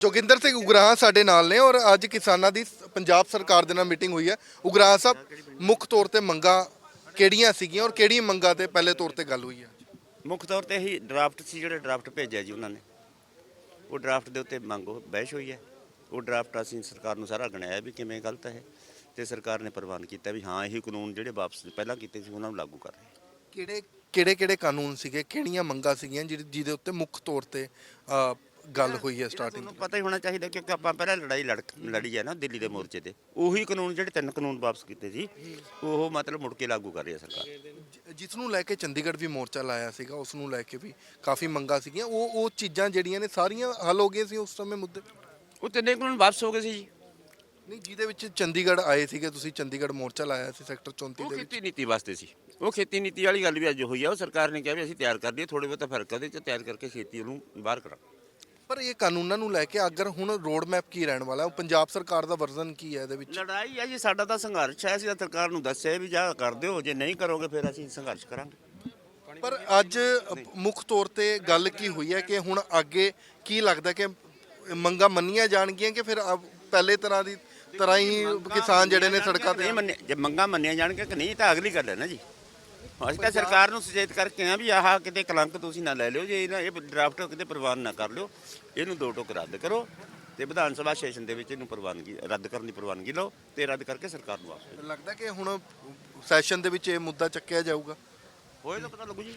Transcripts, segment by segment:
ਜੋਗਿੰਦਰ ਸਿੰਘ ਉਗਰਾਹ ਸਾਡੇ ਨਾਲ ਨੇ ਔਰ ਅੱਜ ਕਿਸਾਨਾਂ ਦੀ ਪੰਜਾਬ ਸਰਕਾਰ ਦੇ ਨਾਲ ਮੀਟਿੰਗ ਹੋਈ ਹੈ। ਉਗਰਾਹ ਸਾਹਿਬ ਮੁੱਖ ਤੌਰ ਤੇ ਮੰਗਾਂ ਕਿਹੜੀਆਂ ਸੀਗੀਆਂ ਔਰ ਕਿਹੜੀਆਂ ਮੰਗਾਂ ਤੇ ਪਹਿਲੇ ਤੌਰ ਤੇ ਗੱਲ ਹੋਈ ਹੈ? ਮੁੱਖ ਤੌਰ ਤੇ ਹੀ ਡਰਾਫਟ ਸੀ ਜਿਹੜੇ ਡਰਾਫਟ ਭੇਜਿਆ ਜੀ ਉਹਨਾਂ ਨੇ। ਉਹ ਡਰਾਫਟ ਦੇ ਉੱਤੇ ਮੰਗੋ ਬਹਿਸ ਹੋਈ ਹੈ। ਉਹ ਡਰਾਫਟ ਅਸੀਂ ਸਰਕਾਰ ਨੂੰ ਸਾਰਾ ਗਣਾਇਆ ਵੀ ਕਿਵੇਂ ਗਲਤ ਹੈ ਤੇ ਸਰਕਾਰ ਨੇ ਪ੍ਰਵਾਨ ਕੀਤਾ ਵੀ ਹਾਂ ਇਹੀ ਕਾਨੂੰਨ ਜਿਹੜੇ ਵਾਪਸ ਪਹਿਲਾਂ ਕੀਤੇ ਸੀ ਉਹਨਾਂ ਨੂੰ ਲਾਗੂ ਕਰ ਰਹੇ। ਕਿਹੜੇ ਕਿਹੜੇ ਕਿਹੜੇ ਕਾਨੂੰਨ ਸੀਗੇ? ਕਿਹੜੀਆਂ ਮੰਗਾਂ ਸੀਗੀਆਂ ਜਿਹਦੇ ਉੱਤੇ ਮੁੱਖ ਤੌਰ ਤੇ ਗੱਲ ਹੋਈ ਹੈ ਸਟਾਰਟਿੰਗ ਤੁਹਾਨੂੰ ਪਤਾ ਹੀ ਹੋਣਾ ਚਾਹੀਦਾ ਕਿ ਆਪਾਂ ਪਹਿਲਾਂ ਲੜਾਈ ਲੜ ਲੜੀ ਹੈ ਨਾ ਦਿੱਲੀ ਦੇ ਮੋਰਚੇ ਤੇ। ਉਹੀ ਕਾਨੂੰਨ ਜਿਹੜੇ ਤਿੰਨ ਕਾਨੂੰਨ ਵਾਪਸ ਕੀਤੇ ਸੀ ਉਹ ਮਤਲਬ ਮੁੜ ਕੇ ਲਾਗੂ ਕਰ ਰਹੀ ਹੈ ਸਰਕਾਰ। ਜਿਸ ਨੂੰ ਲੈ ਕੇ ਚੰਡੀਗੜ੍ਹ ਵੀ ਮੋਰਚਾ ਲਾਇਆ ਸੀਗਾ ਉਸ ਨੂੰ ਲੈ ਕੇ ਵੀ ਕਾਫੀ ਮੰਗਾਂ ਸੀਗੀਆਂ। ਉਹ ਉਹ ਚੀਜ਼ਾਂ ਜਿਹੜੀਆਂ ਨੇ ਸਾਰੀਆਂ ਹੱਲ ਹੋ ਗਈਆਂ ਸੀ ਉਸ ਸਮੇਂ ਮੁੱਦੇ। ਉਹ ਤਿੰਨੇ ਕਾਨੂੰਨ ਵਾਪਸ ਹੋ ਗਏ ਸੀ ਜੀ। ਨਹੀਂ ਜਿਹਦੇ ਵਿੱਚ ਚੰਡੀਗੜ੍ਹ ਆਏ ਸੀਗੇ ਤੁਸੀਂ ਚੰਡੀਗੜ੍ਹ ਮੋਰਚਾ ਲਾਇਆ ਸੀ ਸੈਕਟਰ 34 ਉਹ ਦੇ ਵਿੱਚ। ਖੇਤੀ ਨੀਤੀ ਵਾਸਤੇ ਸੀ। ਉਹ ਖੇਤੀ ਨੀਤੀ ਵਾਲੀ ਗੱਲ ਵੀ ਅੱਜ ਹੋਈ ਆ। ਉਹ ਸਰਕਾਰ ਨੇ ਕਿਹਾ ਵੀ ਅਸੀਂ ਤਿਆਰ ਕਰ ਲਈਏ ਥੋੜੇ ਬਹੁਤਾ ਫ਼ਰਕ ਉਹਦੇ ਚ ਤਿਆਰ ਕਰਕੇ ਖੇਤੀ ਨੂੰ ਬਾਹਰ ਕਰਾਂ ਪਰ ਇਹ ਕਾਨੂੰਨਾਂ ਨੂੰ ਲੈ ਕੇ ਅਗਰ ਹੁਣ ਰੋਡ ਮੈਪ ਕੀ ਰਹਿਣ ਵਾਲਾ ਹੈ ਉਹ ਪੰਜਾਬ ਸਰਕਾਰ ਦਾ ਵਰਜ਼ਨ ਕੀ ਹੈ ਇਹਦੇ ਵਿੱਚ? ਲੜਾਈ ਹੈ ਜੀ ਸਾਡਾ ਤਾਂ ਸੰਘਰਸ਼ ਹੈ ਅਸੀਂ ਤਾਂ ਸਰਕਾਰ ਨੂੰ ਦੱਸਿਆ ਵੀ ਜਾ ਕਰ ਦਿਓ ਜੇ ਨਹੀਂ ਕਰੋਗੇ ਫਿਰ ਅਸੀਂ ਸੰਘਰਸ਼ ਕਰਾਂਗੇ। ਪਰ ਅੱਜ ਮੁੱਖ ਤੌਰ ਤੇ ਗੱਲ ਕੀ ਹੋਈ ਹੈ ਕਿ ਹੁਣ ਅੱਗੇ ਕੀ ਲੱਗਦਾ ਕਿ ਮੰਗਾਂ ਮੰਨੀਆਂ ਜਾਣਗੀਆਂ ਕਿ ਫਿਰ ਪਹਿਲੇ ਤਰ੍ਹਾਂ ਦੀ ਤਰ੍ਹਾਂ ਹੀ ਕਿਸਾਨ ਜਿਹੜੇ ਨੇ ਸੜਕਾਂ ਤੇ ਨਹੀਂ ਮੰਨੇ ਜੇ ਮੰਗਾਂ ਮੰਨੀਆਂ ਜਾਣਗੇ ਕਿ ਨਹੀਂ ਤਾਂ ਅਗਲੀ ਗੱਲ ਹੈ ਨਾ ਜੀ। ਅਸੀਂ ਤਾਂ ਸਰਕਾਰ ਨੂੰ ਸੁਚੇਤ ਕਰਕੇ ਆ ਵੀ ਆਹ ਕਿਤੇ ਕਲੰਕ ਤੁਸੀਂ ਨਾ ਲੈ ਲਿਓ ਜੇ ਇਹਨਾਂ ਇਹ ਡਰਾਫਟ ਕਿਤੇ ਪ੍ਰਵਾਨ ਨਾ ਕਰ ਲਿਓ ਇਹਨੂੰ ਦੋ ਟੋਕ ਰੱਦ ਕਰੋ ਤੇ ਵਿਧਾਨ ਸਭਾ ਸੈਸ਼ਨ ਦੇ ਵਿੱਚ ਇਹਨੂੰ ਪ੍ਰਵਾਨਗੀ ਰੱਦ ਕਰਨ ਦੀ ਪ੍ਰਵਾਨਗੀ ਲਓ ਤੇ ਰੱਦ ਕਰਕੇ ਸਰਕਾਰ ਨੂੰ ਵਾਪਸ ਭੇਜੋ। ਲੱਗਦਾ ਕਿ ਹੁਣ ਸੈਸ਼ਨ ਦੇ ਵਿੱਚ ਇਹ ਮੁੱਦਾ ਚੱਕਿਆ ਜਾਊਗਾ? ਹੋਏ ਤਾਂ ਪਤਾ ਲੱਗੂ ਜੀ।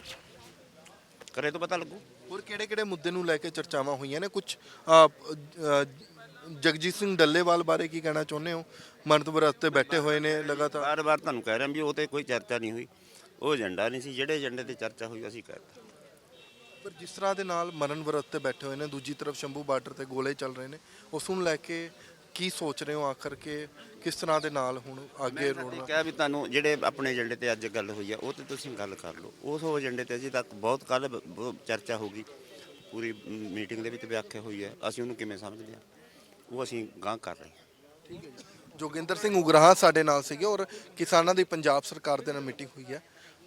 ਕਰੇ ਤਾਂ ਪਤਾ ਲੱਗੂ। ਹੋਰ ਕਿਹੜੇ ਕਿਹੜੇ ਮੁੱਦੇ ਨੂੰ ਲੈ ਕੇ ਚਰਚਾਵਾਂ ਹੋਈਆਂ ਨੇ? ਕੁਝ ਜਗਜੀਤ ਸਿੰਘ ਡੱਲੇਵਾਲ ਬਾਰੇ ਕੀ ਕਹਿਣਾ ਚਾਹੁੰਦੇ ਹੋ? ਮੰਤਵਰ ਤੇ ਬੈਠੇ ਹੋਏ ਨੇ ਲਗਾਤਾਰ। ਬਾਰ-ਬਾਰ ਤੁਹਾਨੂੰ ਕਹਿ ਰਿਹਾ ਵੀ ਉਹ ਤੇ ਕੋਈ ਚਰਚਾ ਨਹੀਂ ਹੋਈ। ਉਹ ਏਜੰਡਾ ਨਹੀਂ ਸੀ ਜਿਹੜੇ ਏਜੰਡੇ ਤੇ ਚਰਚਾ ਹੋਈ ਅਸੀਂ ਕਹਿਤਾ ਪਰ ਜਿਸ ਤਰ੍ਹਾਂ ਦੇ ਨਾਲ ਮਰਨ ਵਰਤ ਤੇ ਬੈਠੇ ਹੋਏ ਨੇ ਦੂਜੀ ਤਰਫ ਸ਼ੰਭੂ ਬਾਰਡਰ ਤੇ ਗੋਲੇ ਚੱਲ ਰਹੇ ਨੇ ਉਸ ਨੂੰ ਲੈ ਕੇ ਕੀ ਸੋਚ ਰਹੇ ਹੋ ਆਖਰ ਕੇ ਕਿਸ ਤਰ੍ਹਾਂ ਦੇ ਨਾਲ ਹੁਣ ਅੱਗੇ ਮੈਂ ਰੋੜਨਾ ਕਿਹਾ ਵੀ ਤੁਹਾਨੂੰ ਜਿਹੜੇ ਆਪਣੇ ਏਜੰਡੇ ਤੇ ਅੱਜ ਗੱਲ ਹੋਈ ਆ ਉਹ ਤੇ ਤੁਸੀਂ ਗੱਲ ਕਰ ਲਓ। ਉਸ ਏਜੰਡੇ ਤੇ ਅਜੇ ਤੱਕ ਬਹੁਤ ਕੱਲ ਚਰਚਾ ਹੋ ਗਈ। ਪੂਰੀ ਮੀਟਿੰਗ ਦੇ ਵਿੱਚ ਵਿਆਖਿਆ ਹੋਈ ਹੈ। ਅਸੀਂ ਉਹਨੂੰ ਕਿਵੇਂ ਸਮਝਦੇ ਹਾਂ? ਉਹ ਅਸੀਂ ਗਾਂ ਕਰ ਰਹੇ ਹਾਂ। ਠੀਕ ਹੈ ਜੀ। ਜੋਗਿੰਦਰ ਸਿੰਘ ਉਗਰਾਹ ਸਾਡੇ ਨਾਲ ਸੀਗੇ ਔਰ ਕਿਸਾਨਾਂ ਦੀ ਪੰਜਾਬ ਸਰਕਾਰ ਦੇ ਨਾਲ ਮੀਟਿੰਗ ਹੋਈ ਹੈ।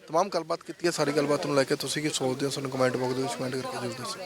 ਤਮਾਮ ਗੱਲਬਾਤ ਕੀਤੀ ਹੈ, ਸਾਰੀ ਗੱਲਬਾਤ ਨੂੰ ਲੈ ਕੇ ਤੁਸੀਂ ਕੀ ਸੋਚਦੇ ਹੋ? ਸਾਨੂੰ ਕਮੈਂਟ ਬਾਕਸ ਦੇ ਵਿੱਚ ਕਮੈਂਟ ਕਰਕੇ ਜ਼ਰੂਰ ਦੱਸੋ